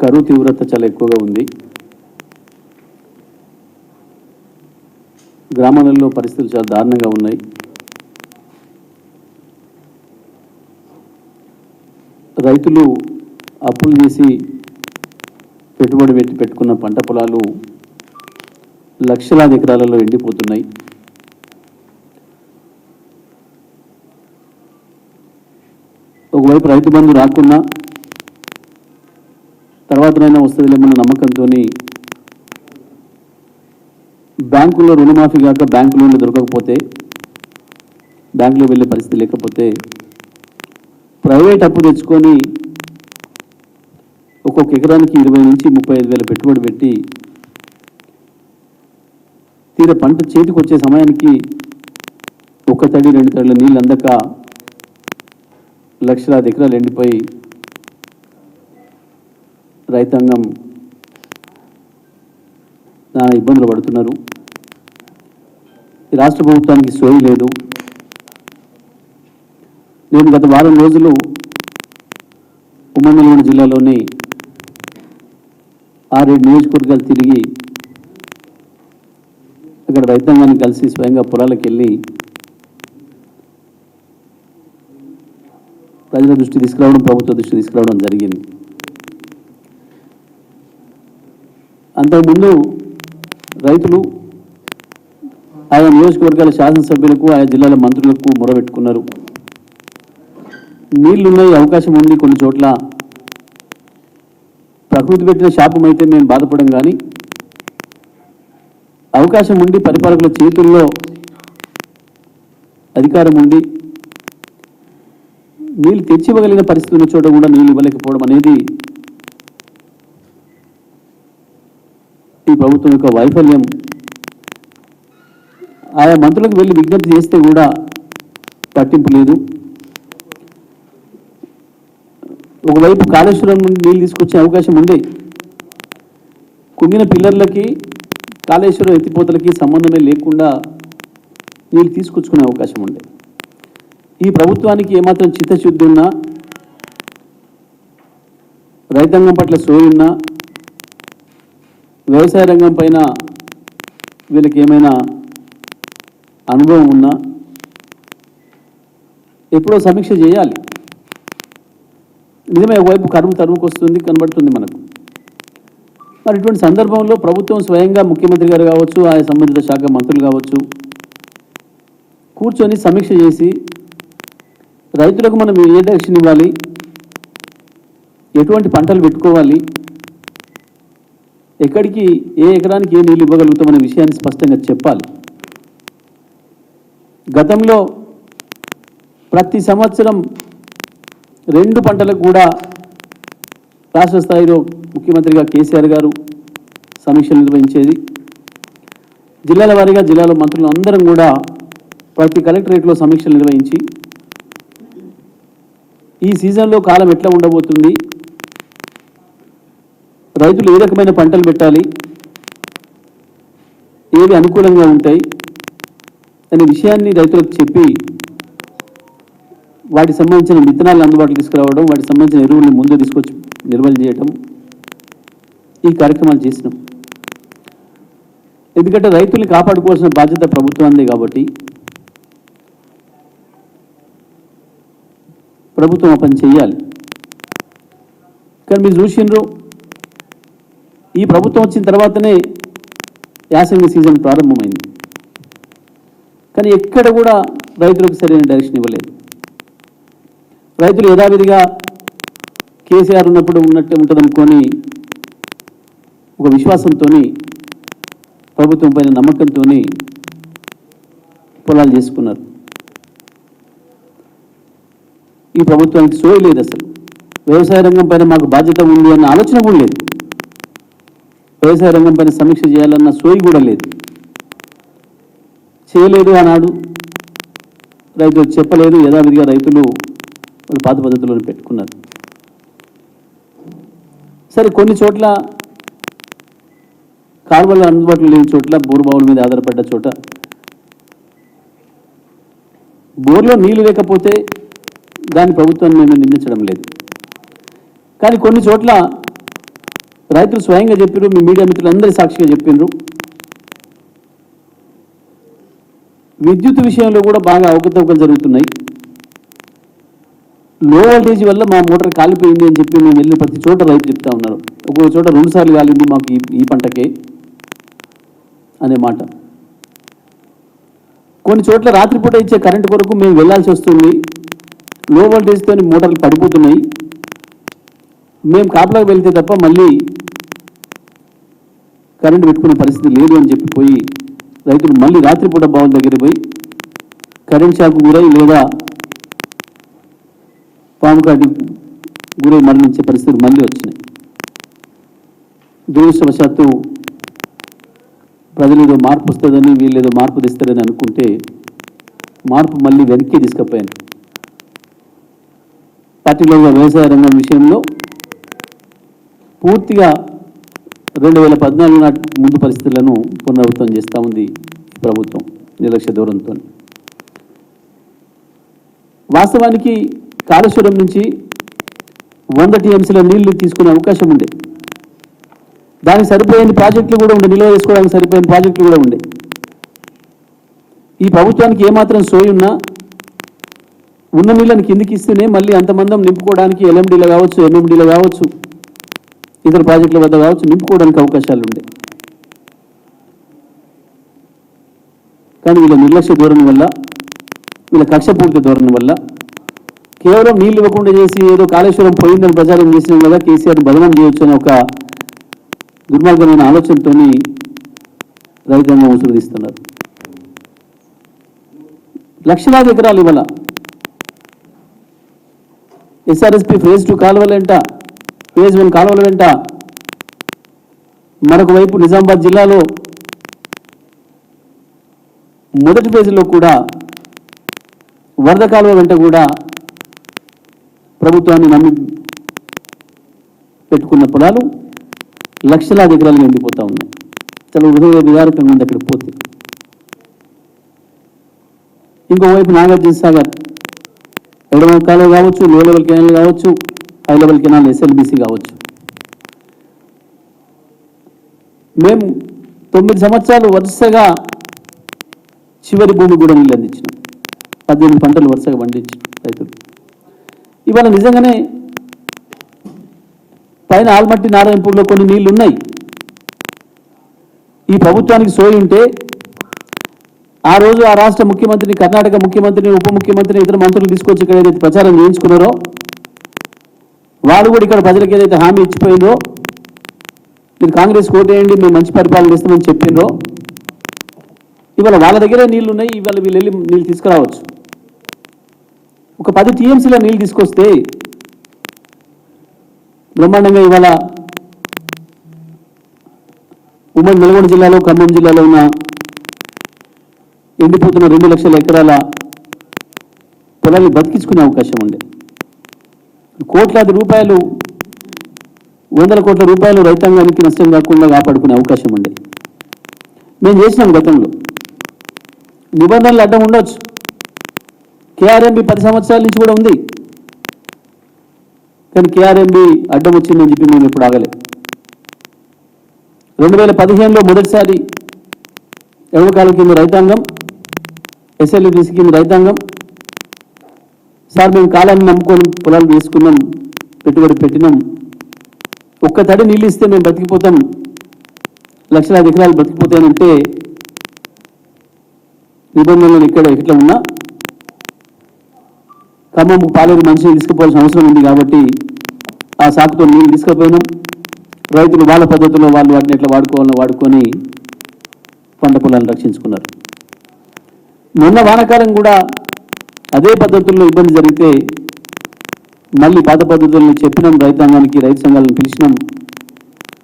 కరువు తీవ్రత చాలా ఎక్కువగా ఉంది. గ్రామాలలో పరిస్థితులు చాలా దారుణంగా ఉన్నాయి. రైతులు అప్పులు చేసి పెట్టుబడి పెట్టి పెట్టుకున్న పంట పొలాలు లక్షలాది ఎకరాలలో ఎండిపోతున్నాయి. ఒకవైపు రైతు బంధు రాకున్నా తర్వాతనైనా వస్తుందిలేమన్న నమ్మకంతో బ్యాంకుల్లో రుణమాఫీ కాక బ్యాంకు లోన్లు దొరకకపోతే బ్యాంకులో వెళ్ళే పరిస్థితి లేకపోతే ప్రైవేట్ అప్పు తెచ్చుకొని ఒక్కొక్క ఎకరానికి ఇరవై నుంచి ముప్పై ఐదు వేల పెట్టుబడి పెట్టి తీర పంట చేతికి వచ్చే సమయానికి ఒక తడి రెండు తడిల నీళ్ళు అందక లక్షలాది ఎకరాలు ఎండిపోయి రైతాంగం నానా ఇబ్బందులు పడుతున్నారు. రాష్ట్ర ప్రభుత్వానికి సోయి లేదు. నేను గత వారం రోజులు ఉమ్మడి నల్గొండ జిల్లాలోని ఆరేడు నియోజకవర్గాలు తిరిగి అక్కడ రైతాంగాన్ని కలిసి స్వయంగా పొలాలకు వెళ్ళి ప్రజల దృష్టి తీసుకురావడం ప్రభుత్వ దృష్టి తీసుకురావడం జరిగింది. అంతకుముందు రైతులు ఆయా నియోజకవర్గాల శాసనసభ్యులకు ఆయా జిల్లాల మంత్రులకు మొరబెట్టుకున్నారు నీళ్ళున్నాయి అవకాశం ఉంది కొన్ని చోట్ల. ప్రకృతి పెట్టిన శాపం అయితే మేము బాధపడం కానీ అవకాశం ఉండి పరిపాలకుల చేతుల్లో అధికారం ఉండి నీళ్ళు తెచ్చివ్వగలిగిన పరిస్థితి ఉన్న చోట కూడా నీళ్ళు ఇవ్వలేకపోవడం అనేది ఈ ప్రభుత్వం యొక్క వైఫల్యం. ఆయా మంత్రులకు వెళ్ళి విజ్ఞప్తి చేస్తే కూడా పట్టింపు లేదు. ఒకవైపు కాళేశ్వరం నుండి నీళ్ళు తీసుకొచ్చే అవకాశం ఉంది. కుంగిన పిల్లర్లకి కాళేశ్వరం ఎత్తిపోతలకి సంబంధమే లేకుండా నీళ్ళు తీసుకొచ్చుకునే అవకాశం ఉంది. ఈ ప్రభుత్వానికి ఏమాత్రం చిత్తశుద్ధి ఉన్నా రైతాంగం పట్ల సోయున్నా వ్యవసాయ రంగం పైన వీళ్ళకి ఏమైనా అనుభవం ఉన్నా ఎప్పుడో సమీక్ష చేయాలి. నిజమే ఒకవైపు కరువు తరువుకు వస్తుంది కనబడుతుంది మనకు. మరి ఇటువంటి సందర్భంలో ప్రభుత్వం స్వయంగా ముఖ్యమంత్రి గారు కావచ్చు ఆయా సంబంధిత శాఖ మంత్రులు కావచ్చు కూర్చొని సమీక్ష చేసి రైతులకు మనం ఏ డైరెక్షన్ ఇవ్వాలి? ఎటువంటి పంటలు పెట్టుకోవాలి? ఎక్కడికి ఏ ఎకరానికి ఏ నీళ్ళు ఇవ్వగలుగుతామనే విషయాన్ని స్పష్టంగా చెప్పాలి. గతంలో ప్రతి సంవత్సరం రెండు పంటలకు కూడా రాష్ట్ర స్థాయిలో ముఖ్యమంత్రిగా కేసీఆర్ గారు సమీక్షలు నిర్వహించేది. జిల్లాల వారీగా జిల్లాలో మంత్రులు అందరం కూడా ప్రతి కలెక్టరేట్లో సమీక్షలు నిర్వహించి ఈ సీజన్లో కాలం ఎట్లా ఉండబోతుంది రైతులు ఏ రకమైన పంటలు పెట్టాలి? ఏవి అనుకూలంగా ఉంటాయి? అనే విషయాన్ని రైతులకు చెప్పి వాటికి సంబంధించిన విత్తనాలను అందుబాటులో తీసుకురావడం వాటికి సంబంధించిన ఎరువుల్ని ముందు తీసుకొచ్చి నిర్వహణ చేయటం ఈ కార్యక్రమాలు చేసినాం. ఎందుకంటే రైతుల్ని కాపాడుకోవాల్సిన బాధ్యత ప్రభుత్వానికి కాబట్టి ప్రభుత్వం ఆ పని చేయాలి కానీ మీరు చూసిండ్రు ఈ ప్రభుత్వం వచ్చిన తర్వాతనే యాసంగి సీజన్ ప్రారంభమైంది. కానీ ఎక్కడ కూడా రైతులకు సరైన డైరెక్షన్ ఇవ్వలేదు. రైతులు యథావిధిగా కేసీఆర్ ఉన్నప్పుడు ఉన్నట్టు ఉంటుందనుకొని ఒక విశ్వాసంతో ప్రభుత్వం పైన నమ్మకంతో పొలాలు చేసుకున్నారు. ఈ ప్రభుత్వానికి సోయలేదు అసలు. వ్యవసాయ రంగం పైన మాకు బాధ్యత ఉంది అన్న ఆలోచన కూడా లేదు. వ్యవసాయ రంగం పైన సమీక్ష చేయాలన్న సోయి కూడా లేదు. చేయలేదు అన్నాడు రైతులు చెప్పలేదు. యథావిధిగా రైతులు పాత పద్ధతిలో పెట్టుకున్నారు. సరే కొన్ని చోట్ల కాలువలు అందుబాటులో లేని చోట్ల బోరు బావుల మీద ఆధారపడ్డ చోట బోర్లో నీళ్ళు లేకపోతే దాని ప్రభుత్వాన్ని మేము నిందించడం లేదు. కానీ కొన్ని చోట్ల రైతులు స్వయంగా చెప్పారు మీ మీడియా మిత్రులు అందరి సాక్షిగా చెప్పిండ్రు విద్యుత్ విషయంలో కూడా బాగా అవకతవకలు జరుగుతున్నాయి. లో వోల్టేజ్ వల్ల మా మోటార్ కాలిపోయింది అని చెప్పి మేము వెళ్ళిన ప్రతి చోట రైతు చెప్తా ఉన్నారు. ఒక్కొక్క చోట రెండు సార్లు కాలింది మాకు ఈ పంటకే అనే మాట. కొన్ని చోట్ల రాత్రిపూట ఇచ్చే కరెంటు కొరకు మేము వెళ్ళాల్సి వస్తుంది. లో వోల్టేజ్తో మోటార్లు పడిపోతున్నాయి. మేము కాపలాకి వెళ్తే తప్ప మళ్ళీ కరెంటు పెట్టుకునే పరిస్థితి లేదు అని చెప్పి పోయి రైతులు మళ్ళీ రాత్రిపూట బావుల దగ్గర పోయి కరెంట్ షాక్ గురై లేదా పాము కాటి గురై మరణించే పరిస్థితులు మళ్ళీ వచ్చినాయి. దురదృష్టవశాత్తు ప్రజలు ఏదో మార్పు వస్తుందని వీళ్ళు ఏదో మార్పు తెస్తారని అనుకుంటే మార్పు మళ్ళీ వెనక్కి తీసుకుపోయాను పర్టికులర్గా వ్యవసాయ రంగం విషయంలో పూర్తిగా రెండు వేల పద్నాలుగు నాటి ముందు పరిస్థితులను పునరావృతం చేస్తూ ఉంది ప్రభుత్వం నిర్లక్ష్య దూరంతో వాస్తవానికి కాళేశ్వరం నుంచి వంద టీఎంసీల నీళ్ళు తీసుకునే అవకాశం ఉండే. దానికి సరిపోయిన ప్రాజెక్టులు కూడా ఉండే నిల్వ చేసుకోవడానికి సరిపోయిన ప్రాజెక్టులు కూడా ఉండే. ఈ ప్రభుత్వానికి ఏమాత్రం సోయి ఉన్నా ఉన్న నీళ్ళని కిందికి ఇస్తేనే మళ్ళీ అంతమందం నింపుకోవడానికి ఎల్ఎండీలో కావచ్చు ఎంఎండీలు కావచ్చు ఇతర ప్రాజెక్టుల వద్ద కావచ్చు నింపుకోవడానికి అవకాశాలు ఉండే. కానీ వీళ్ళ నిర్లక్ష్య ధోరణి వల్ల వీళ్ళ కక్షపూరిత ధోరణి వల్ల కేవలం నీళ్ళు ఇవ్వకుండా చేసి ఏదో కాళేశ్వరం పోయిందని ప్రచారం చేసిన కదా కేసీఆర్ బదనం చేయొచ్చు అనే ఒక దుర్మార్గమైన ఆలోచనతో రైతాంగం ఉసురుదిస్తున్నారు లక్షలాది ఎకరాలు ఇవాళ ఎస్ఆర్ఎస్పి ఫేజ్ టూ కాలువల ఫేజ్ వన్ కాలువల వెంట మరొక వైపు నిజామాబాద్ జిల్లాలో మొదటి ఫేజ్లో కూడా వరద కాలువ వెంట కూడా ప్రభుత్వాన్ని నమ్మి పెట్టుకున్న పొలాలు లక్షలాది ఎకరాలు నిండిపోతూ ఉన్నాయి. చాలా హృదయ విదారకంగా ఉంది అక్కడికి పోతే. ఇంకోవైపు నాగార్జున సాగర్ ఎడమ కాలువ కావచ్చు లో లెవెల్ కెనాల్ కావచ్చు హై లెవెల్ కెనాల్ ఎస్ఎల్బిసి కావచ్చు. మేము తొమ్మిది సంవత్సరాలు వరుసగా చివరి భూమి కూడా నీళ్ళు అందించినాం. పద్దెనిమిది పంటలు వరుసగా పండించాం రైతులు. ఇవాళ నిజంగానే పైన ఆల్మట్టి నారాయణపూర్లో కొన్ని నీళ్ళు ఉన్నాయి ఈ ప్రభుత్వానికి సోయి ఉంటే ఆ రోజు ఆ రాష్ట్ర ముఖ్యమంత్రిని కర్ణాటక ముఖ్యమంత్రిని ఉప ముఖ్యమంత్రిని ఇతర మంత్రులు తీసుకొచ్చి ఇక్కడ ఏదైతే ప్రచారం చేయించుకున్నారో వాడు కూడా ఇక్కడ ప్రజలకు ఏదైతే హామీ ఇచ్చిపోయిందో మీరు కాంగ్రెస్ కోటేయండి మేము మంచి పరిపాలన ఇస్తామని చెప్పిండ్రో ఇవాళ వాళ్ళ దగ్గరే నీళ్ళు ఉన్నాయి ఇవాళ వీళ్ళు వెళ్ళి నీళ్ళు తీసుకురావచ్చు. ఒక పది టీఎంసీల నీళ్ళు తీసుకొస్తే బ్రహ్మాండంగా ఇవాళ ఉమ్మడి నల్గొండ జిల్లాలో ఖమ్మం జిల్లాలో ఉన్న ఎండిపోతున్న రెండు లక్షల ఎకరాల పొలాన్ని బతికించుకునే అవకాశం ఉండేది కోట్లాది రూపాయలు వందల కోట్ల రూపాయలు రైతాంగానికి నష్టం కాకుండా కాపాడుకునే అవకాశం ఉంది. మేము చేసినాం గతంలో. నిబంధనలు అడ్డం ఉండొచ్చు. కేఆర్ఎంబి పది సంవత్సరాల నుంచి కూడా ఉంది. కానీ కేఆర్ఎంబి అడ్డం వచ్చిందని చెప్పి మేము ఇప్పుడు ఆగలేదు రెండు వేల పదిహేనులో మొదటిసారి ఎడమకాలం కింద రైతాంగం ఎస్ఎల్ఈడిసి కింద రైతాంగం సార్ మేము కాలాన్ని నమ్ముకొని పొలాలు వేసుకున్నాం పెట్టుబడి పెట్టినాం. ఒక్క తడి నీళ్ళు ఇస్తే మేము బతికిపోతాం. లక్షలాది ఎకరాలు బతికిపోతాయనంటే నిబంధనలు ఇక్కడ ఎట్లా ఉన్నా ఖమ్మం పాలేరు మనిషిని తీసుకుపోవాల్సిన అవసరం ఉంది కాబట్టి ఆ సాకుతో నీళ్ళు తీసుకుపోయినాం. రైతులు వాళ్ళ పద్ధతిలో వాళ్ళు వాటిని ఎట్లా వాడుకోవాలో వాడుకొని పంట పొలాలను రక్షించుకున్నారు. మొన్న వానాకాలం కూడా అదే పద్ధతుల్లో ఇబ్బంది జరిగితే మళ్ళీ పాత పద్ధతులను చెప్పినాం రైతాంగానికి రైతు సంఘాలను పిలిచినాం.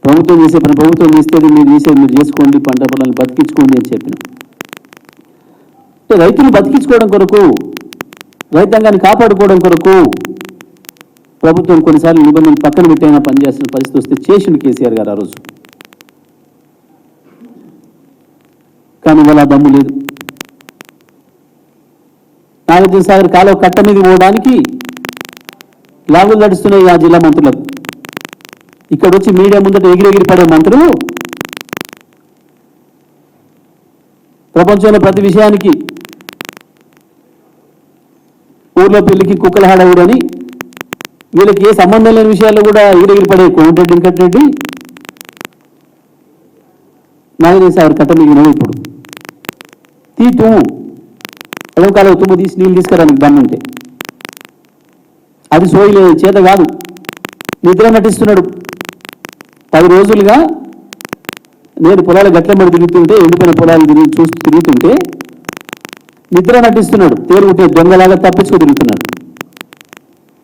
ప్రభుత్వం చేసే పని ప్రభుత్వం చేస్తేది మీరు చేసేది మీరు చేసుకోండి పంట పొలాలను బతికించుకోండి అని చెప్పినాం. అంటే రైతులు బతికించుకోవడం కొరకు రైతాంగాన్ని కాపాడుకోవడం కొరకు ప్రభుత్వం కొన్నిసార్లు నిబంధనలు పక్కన పెట్టైనా పనిచేస్తున్న పరిస్థితి వస్తే చేసిండు కేసీఆర్ గారు ఆ రోజు. కానీ ఇవాళ దమ్ము లేదు. నాగార్జున సాగర్ కాలువ కట్ట మీద పోవడానికి లాగులు నడుస్తున్నాయి ఆ జిల్లా మంత్రులకు. ఇక్కడ వచ్చి మీడియా ముందట ఎగిరెగిరి పడే మంత్రులు ప్రపంచంలో ప్రతి విషయానికి ఊర్లో పెళ్ళికి కుక్కల హడావుడని వీళ్ళకి ఏ సంబంధం లేని విషయాల్లో కూడా ఎగిరెగిరి పడే కోమటిరెడ్డి వెంకటరెడ్డి నాగరేశ్వర ఆవిడ కట్ట మిగిలినవి ఇప్పుడు. తీ తుమ్ము ఎడమ తీసి నీళ్ళు తీసుకురానికి దమ్ముంటే. అది సోయిలే చేత కాదు. నిద్ర నటిస్తున్నాడు. పది రోజులుగా నేను పొలాలు గట్ల మీద తిరుగుతుంటే ఎండిపోయిన పొలాలు తిరిగి చూస్తూ తిరుగుతుంటే నిద్ర నటిస్తున్నాడు. తేరుగుంటే దొంగలాగా తప్పించుకు తిరుగుతున్నాడు.